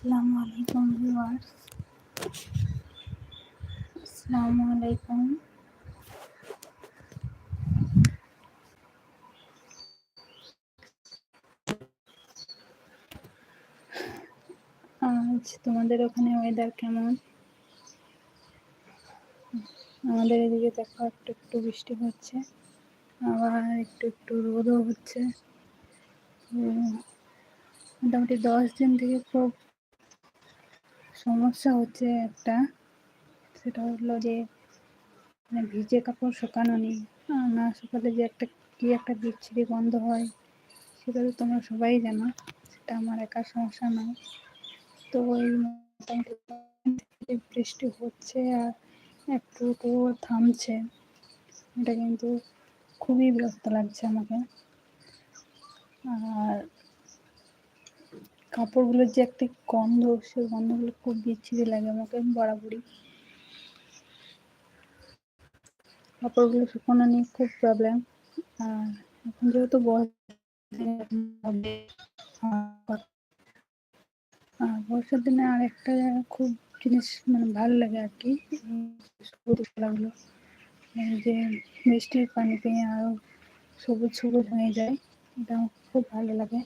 আসসালামু আলাইকুম ভিউয়ার্স। আসসালামু আলাইকুম। আজ তোমাদের ওখানে ওয়েদার কেমন? আমাদের এদিকে দেখো একটু একটু বৃষ্টি হচ্ছে, আবার একটু একটু রোদও হচ্ছে। মোটামুটি দশ দিন থেকে খুব সমস্যা হচ্ছে একটা। সেটা হলো যে মানে ভিজে কাপড় শুকানো নেই। না শুকালে যে একটা কি একটা বিচ্ছিরি গন্ধ হয় সেটা তো তোমরা সবাই জানো। সেটা আমার একার সমস্যা নয়। তো ওই মোটামুটি বৃষ্টি হচ্ছে আর একটু একটু থামছে। এটা কিন্তু খুবই বিরক্ত লাগছে আমাকে। আর কাপড়গুলোর যে একটা গন্ধ, সেই গন্ধগুলো খুব বিচ্ছিরি লাগে আমাকে বরাবরই। কাপড়গুলো শুকানো নিয়ে খুব প্রবলেম আর এখন যেহেতু বর্ষার দিনে, আর একটা খুব জিনিস মানে ভালো লাগে আর কি খেলাগুলো। যে বৃষ্টির পানি পেয়ে আরও সবুজ সবুজ হয়ে যায় এটা খুব ভালো লাগে।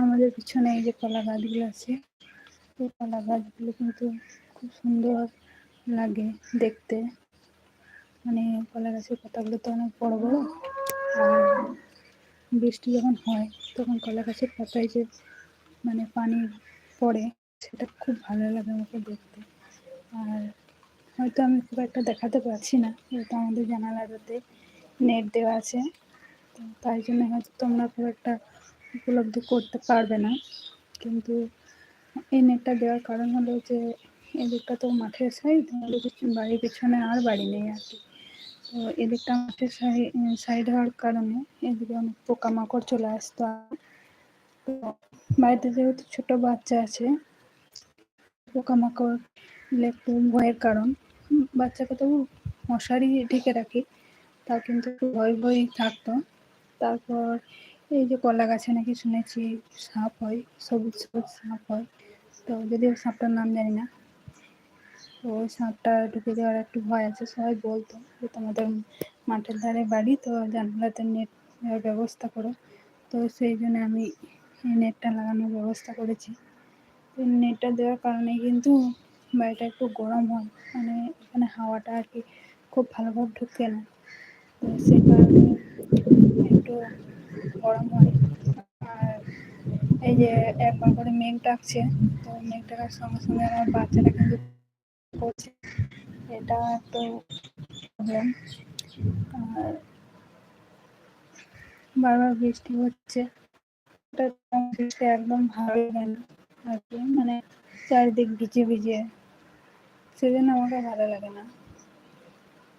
আমাদের পিছনে এই যে কলা গাছগুলো আছে, এই কলা গাছগুলো কিন্তু খুব সুন্দর লাগে দেখতে। মানে কলা গাছের পাতাগুলো তো অনেক বড় বড়। আর বৃষ্টি যখন হয়, তখন কলা গাছের পাতায় যে মানে পানি পড়ে, সেটা খুব ভালো লাগে আমাকে দেখতে। আর হয়তো আমি খুব একটা দেখাতে পারছি না, যেহেতু আমাদের জানালাটাতে নেট দেওয়া আছে। তো তাই জন্য হয়তো তোমরা খুব একটা উপলব্ধি করতে পারবে না। কিন্তু এই নেটটা দেওয়ার কারণ হলো যে, এদিকটা তো মাঠের সাইড বাড়ির পিছনে আর বাড়ি নেই আর কি। তো এদিকটা মাঠের সাইড হওয়ার কারণে এদিকে অনেক পোকামাকড় চলে আসতো। তো বাড়িতে যেহেতু ছোট বাচ্চা আছে, পোকামাকড় একটু ভয়ের কারণ বাচ্চাকে তো মশারি ঢেকে রাখি তা কিন্তু ভয় ভয় থাকতো। তারপর এই যে কলা গাছে নাকি শুনেছি সাপ হয়, সবুজ সবুজ সাপ হয়। তো যদিও সাপটার নাম জানি না, তো ওই সাপটা ঢুকে যাওয়ার একটু ভয় আছে, সবাই বলতো যে তোমাদের মাঠের ধারে বাড়ি, তো জানলাতে নেট ব্যবস্থা করো। তো সেই জন্য আমি নেটটা লাগানোর ব্যবস্থা করেছি। তো নেটটা দেওয়ার কারণে কিন্তু বাড়িটা একটু গরম হয় মানে এখানে হাওয়াটা আর কি খুব ভালোভাবে ঢুকে না। তো সেই কারণে একটু গরম হয়। আর এই যে একবার করে মেঘ ডাকছে, তো মেঘ ডাকার সঙ্গে সঙ্গে আমার বাচ্চাটা কিন্তু করছে এটা একটু প্রবলেম আর বারবার বৃষ্টি হচ্ছে। একদম ভালো লাগে না। আর কি মানে চারিদিক ভিজে ভিজে। সেজন্য আমাকে ভালো লাগে না।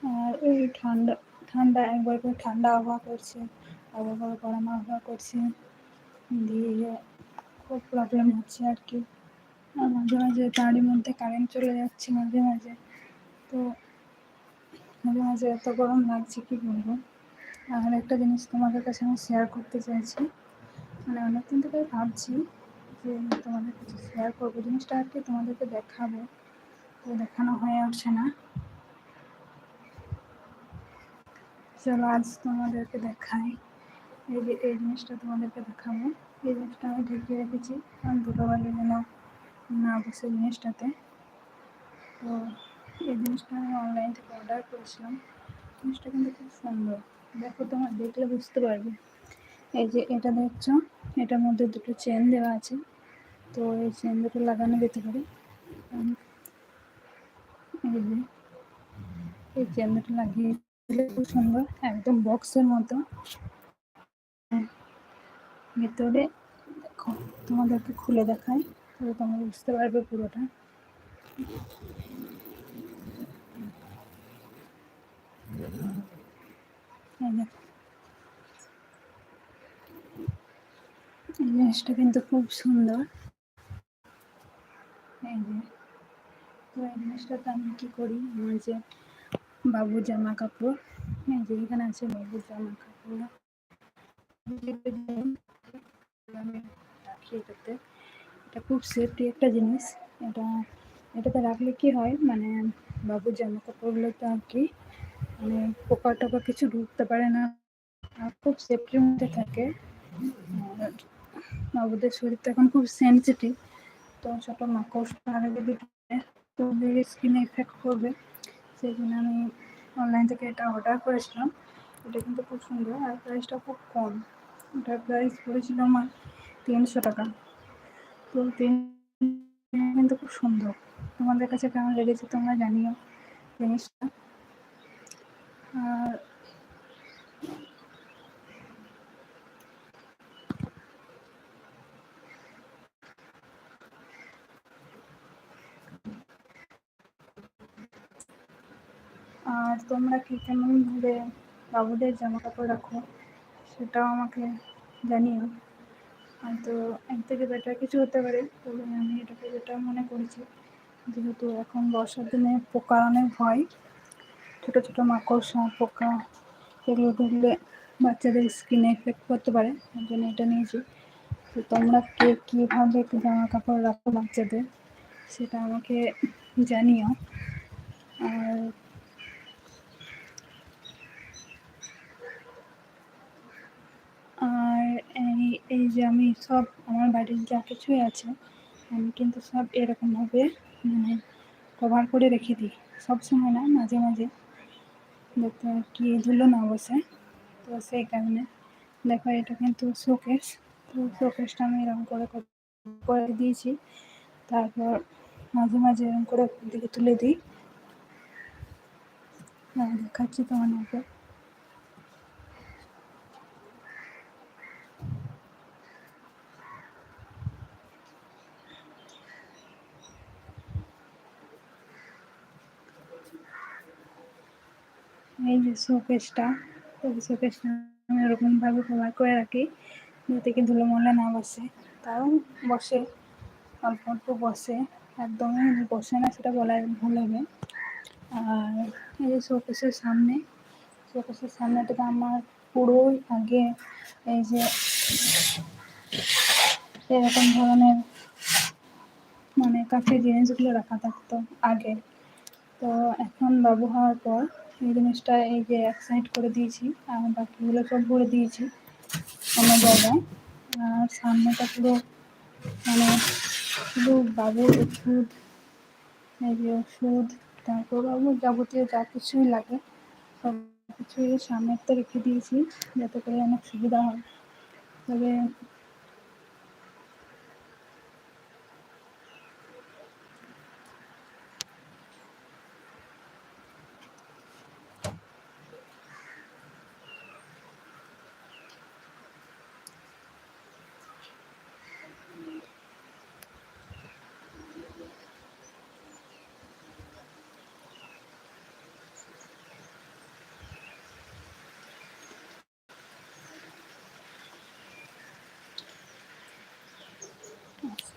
আর এই ঠান্ডা ঠান্ডা, একবার করে ঠান্ডা আবহাওয়া করছে আবার করে গরম আবহাওয়া করছে। দিয়ে খুব প্রবলেম হচ্ছে আর কি। মাঝে মাঝে তারই মধ্যে কারেন্ট চলে যাচ্ছে মাঝে মাঝে। তো মাঝে মাঝে এত গরম লাগছে, কি বলব? আর একটা জিনিস তোমাদের কাছে আমি শেয়ার করতে চাইছি। মানে অনেকদিন থেকে ভাবছি যে তোমাদের কাছে শেয়ার করব। জিনিসটা আর কি তোমাদেরকে দেখাবো। তো দেখানো হয়ে উঠছে না। চলো আজ তোমাদেরকে দেখাই। এই যে, এই জিনিসটা তোমাদেরকে দেখাবো। এই জিনিসটা আমি ঢেকে রেখেছি। কারণ ধুলোবালি যেন না বসে জিনিসটাতে। তো এই জিনিসটা আমি অনলাইন থেকে অর্ডার করেছিলাম। জিনিসটা কিন্তু খুব সুন্দর। দেখো তোমার, দেখলে বুঝতে পারবে। এই যে এটা দেখছ, এটার মধ্যে দুটো চেন দেওয়া আছে। তো এই চেন দুটো লাগানো যেতে পারে। এই যে, এই চেন দুটো লাগিয়ে খুব সুন্দর। একদম বক্সের মতো। ভেতরে দেখো, তোমাদেরকে খুলে দেখাই, তাহলে তোমরা বুঝতে পারবে পুরোটা। এই জিনিসটা কিন্তু খুব সুন্দর। এই যে, তো এই জিনিসটাতে আমি কী করি? আমার যে বাবু জামা কাপড় এই যে এখানে আছে বাবুর জামা কাপড় এটা খুব সেফটি একটা জিনিস। এটা, এটাতে রাখলে কি হয় মানে বাবুর জামা কাপড়গুলোতে আর কি মানে পোকা টোকা কিছু ঢুকতে পারে না। আর খুব সেফটির মধ্যে থাকে। আর বাবুদের শরীরটা এখন খুব সেন্সিটিভ তো ছোটো মাকড়সা যদি তো স্কিনে এফেক্ট করবে সেই জন্য আমি অনলাইন থেকে এটা অর্ডার করেছিলাম। এটা কিন্তু খুব সুন্দর, আর প্রাইসটা খুব কম। এটার প্রাইস পড়েছিল আমার তিনশো টাকা। তো তিন কিন্তু খুব সুন্দর। তোমাদের কাছে কেমন লেগেছে তোমরা জানিও জিনিসটা। আর আর তোমরা কি কেমন ভাবে বাবুদের জামা কাপড় রাখো? সেটাও আমাকে জানিও। হয়তো এক থেকে বেটার কিছু হতে পারে, তবে আমি এটাকে যেটা মনে করেছি, যেহেতু এখন বর্ষার দিনে পোকা অনেক ভয় ছোটো ছোটো মাকড়সা, পোকা এগুলো ঢুকলে বাচ্চাদের স্কিনে এফেক্ট করতে পারে, তার জন্য এটা নিয়েছি। তো তোমরা কে কীভাবে জামা কাপড় রাখো বাচ্চাদের, সেটা আমাকে জানিও। আর এই যে আমি সব আমার বাড়ির যা কিছুই আছে, আমি কিন্তু সব এরকমভাবে মানে কভার করে রেখে দিই। সব সময় না, মাঝে মাঝে আর কি ধুলো না বসে। তো সেই কারণে দেখো এটা কিন্তু শোকেস তো শোকেসটা আমি এরকম করে করে দিয়েছি। তারপর মাঝে মাঝে এরকম করে দিকে তুলে দিই। দেখাচ্ছি তোমার এই যে শোকেসটা, এই শোকেসটা আমি ওরকমভাবে কভার করে রাখি, যাতে কি ধুলো ময়লা না বসে। তাও বসে, অল্প অল্প বসে, একদমই বসে না, সেটা বলা ভুল হবে। আর এই যে শোকেসের সামনে, শোকেসের সামনেটাতে আমার পুরোই আগে এই যে এরকম ধরনের মানে কাঠের জিনিসগুলো রাখা থাকতো আগে। তো এখন বাবু হওয়ার পর জিনিসটা এই যে এক সাইড করে দিয়েছি, আর বাকিগুলো সব ভরে দিয়েছি অন্য জায়গায়। আর সামনেটা পুরো মানে শুধু বাবুর ওষুধ এই যে ওষুধ, তারপর বাবুর যাবতীয় যা কিছুই লাগে, সব কিছুই সামনেতে রেখে দিয়েছি, যাতে করে অনেক সুবিধা হয়। তবে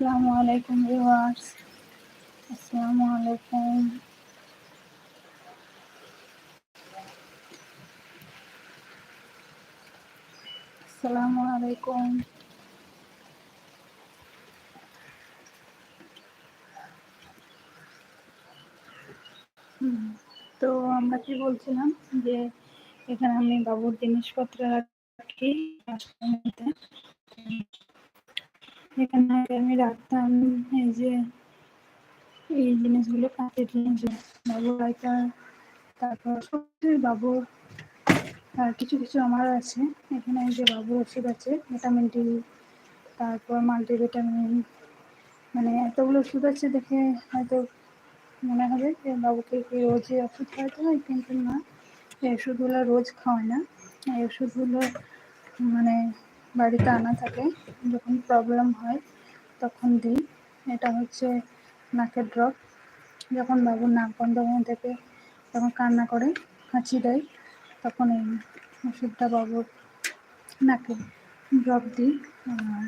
আসসালামু আলাইকুম ভিউয়ার্স। আসসালামু আলাইকুম। আসসালামু আলাইকুম। তো আমরা কি বলছিলাম যে এখানে আমি বাবুর জিনিসপত্র রাখি। এখানে আমি রাখতাম, এই যে এই জিনিসগুলো কাঁচের জিনিস, বাবুর রাইটার তারপর সত্যি বাবুর, আর কিছু কিছু আমার আছে। এখানে এই যে বাবুর ওষুধ আছে, ভিটামিন ডি, তারপর মাল্টিভিটামিন মানে এতগুলো ওষুধ আছে দেখে হয়তো মনে হবে যে বাবুকে কি রোজই ওষুধ খাওয়াতে হয়, কিন্তু না, এই ওষুধগুলো রোজ খাওয়ায় না। এই ওষুধগুলো মানে বাড়িতে আনা থাকে, যখন প্রবলেম হয় তখন দিই। এটা হচ্ছে নাকের ড্রপ যখন বাবুর নাক বন্ধ হয়ে থেকে, যখন কান্না করে হাঁচি দেয়, তখন এই ওষুধটা বাবুর নাকে ড্রপ দিই। আর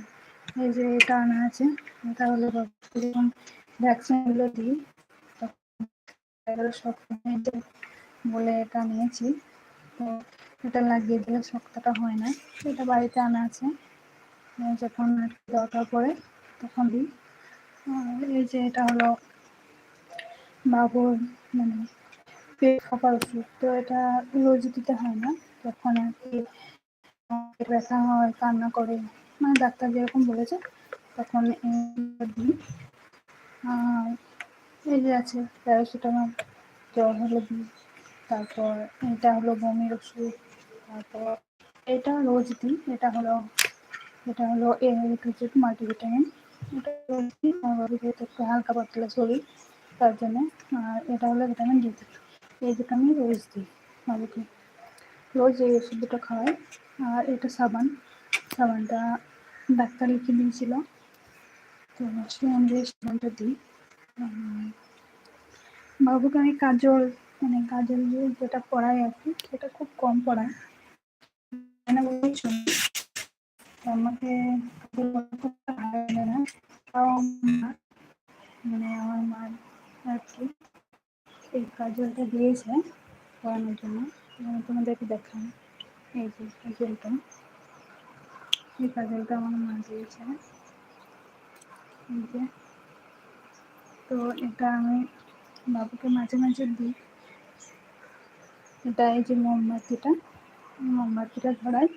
এই যে এটা আনা আছে, এটা হলো বাবুকে যখন ভ্যাকসিনগুলো দিই, তখন সব বলে এটা নিয়েছি। তো এটা লাগিয়ে দিলে শক্তটা হয় না। এটা বাড়িতে আনা আছে। যখন দরকার পড়ে তখন দিই। এই যে এটা হলো বাবুর মানে পেট ওষুধ তো এটা রোজ দিতে হয় না। যখন আর কি পেট ব্যথা হয়, কান্না করে মানে ডাক্তার যেরকম বলেছে তখন দিই। আর এই যে আছে প্যারাসিটামল, জ্বর হলে দিই। তারপর এটা হলো বমির ওষুধ। তারপর এটা রোজ দিই এটা হলো এটা হলো এ হচ্ছে মাল্টিভিটামিন এটা রোজ আমার যেহেতু একটু হালকা পাতলা শরীর তার জন্য, আর এটা হলো ভিটামিন ডি এই আমি রোজ দিই বাবুকে রোজ এই ওষুধ দুটো খাওয়াই। আর এটা সাবান, সাবানটা ডাক্তার লিখে দিয়েছিল তো সেই অনুযায়ী সাবানটা দিই। বাবুকে আমি কাজল মানে কাজল যেটা পড়াই আর কি, সেটা খুব কম পড়ায়। মানে বুঝছ আমাকে মানে আমার মা আর এই কাজলটা দিয়েছে পড়ানোর জন্য। তোমাদেরকে দেখাই। এই যে কাজলটা। এই কাজলটা আমার মা দিয়েছে। এই যে। তো এটা আমি বাবুকে মাঝে মাঝে দিই। এটা এই যে মোমবাতিটা। মোমবাতিটা ধরাই,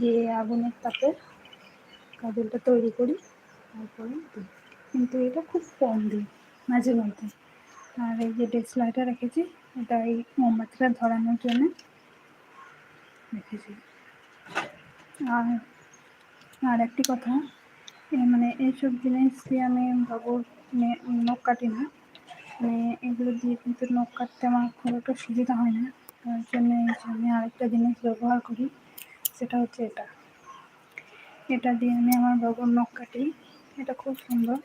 দিয়ে আগুনের তাপে কাজলটা তৈরি করি, তারপরে দিই। কিন্তু এটা খুব কম দিই, মাঝে মধ্যে। আর এই যে ডেক্সলাইটটা রেখেছি, এটা এই মোমবাতিটা ধরানোর জন্য রেখেছি। আর আর একটি কথা মানে এইসব জিনিস দিয়ে আমি বাবুর নখ কাটি না। মানে এগুলো দিয়ে কিন্তু নখ কাটতে আমার খুব একটা সুবিধা হয় না। তার জন্য আমি আরেকটা জিনিস ব্যবহার করি, সেটা হচ্ছে এটা। এটা দিয়ে আমি আমার বাবুর নখ কাটি। এটা খুব সুন্দর।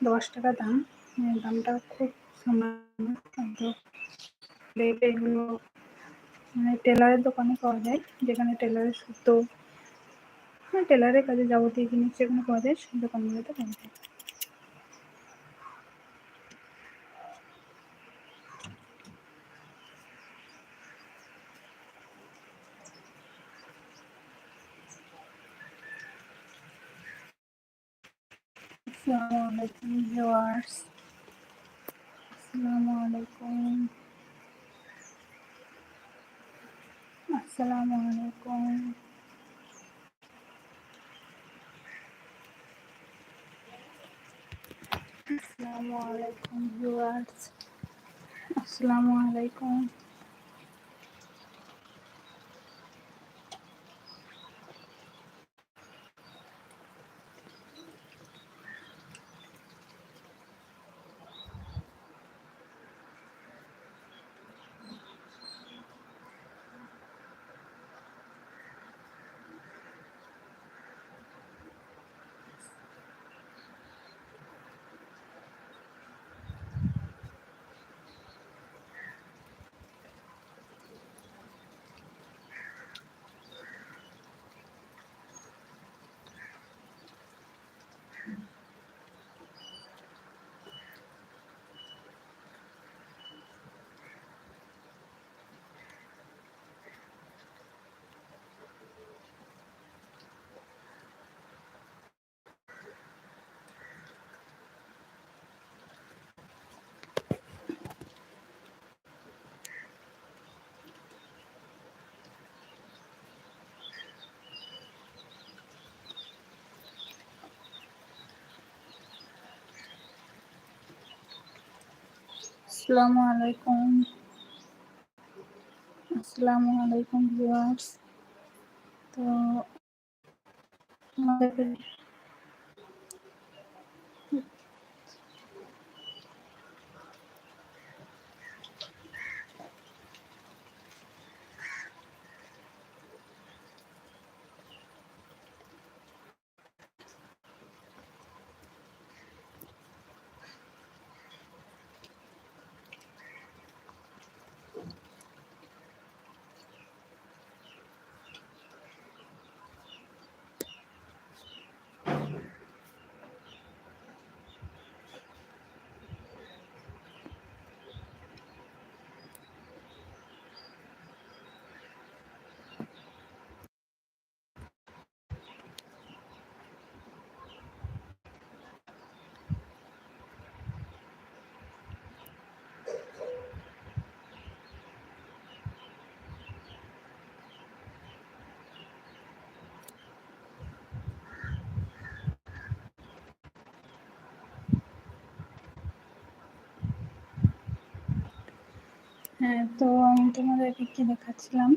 দশ টাকা দাম। দামটা খুব সামান্য। এগুলো মানে টেলারের দোকানে পাওয়া যায়। যেখানে টেলারের সুতো মানে টেলারের কাজে যাবতীয় জিনিস যেখানে পাওয়া যায়, সেই দোকানগুলোতে পাওয়া যায় আসসালামু আলাইকুম ভিউয়ার্স আসসালামু আলাইকুম আসসালামু আলাইকুম আসসালামু আলাইকুম ভিউয়ার্স আসসালামু আলাইকুম আসসালামু আলাইকুম। আসসালামু আলাইকুম ভিউয়ার্স। তো আমাদের হ্যাঁ তো আমি তোমাদেরকে কি দেখাচ্ছিলাম।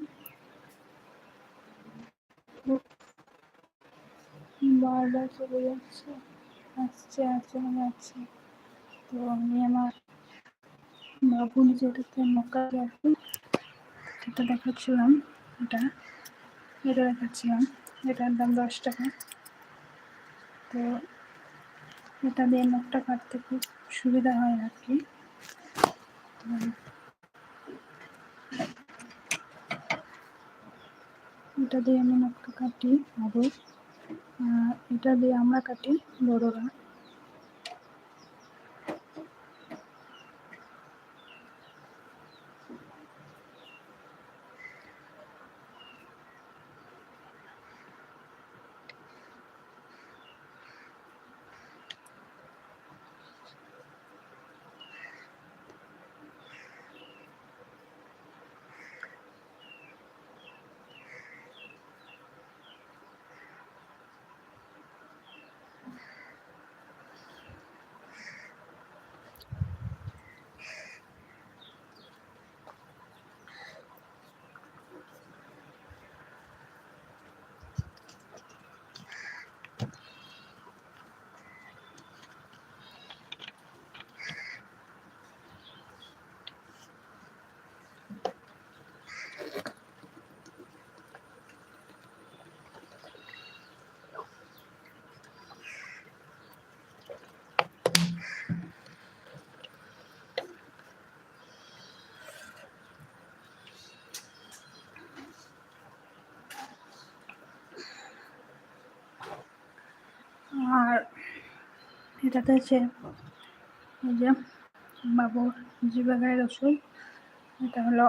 বারবার চলে যাচ্ছে, আসছে আর চলে যাচ্ছে তো আমি আমার বাবুর যেটাতে মক্কা আর কি সেটা দেখাচ্ছিলাম, এটা এটা দেখাচ্ছিলাম, এটার দাম দশ টাকা। তো এটা দিয়ে নখটা কাটতে খুব সুবিধা হয় আর কি। তো এটা দিয়ে আমি নখটা কাটি আর। এটা দিয়ে আমরা কাটি বড়রা আর এটাতে হচ্ছে এই যে বাবুর জিবা গায়ের এটা হলো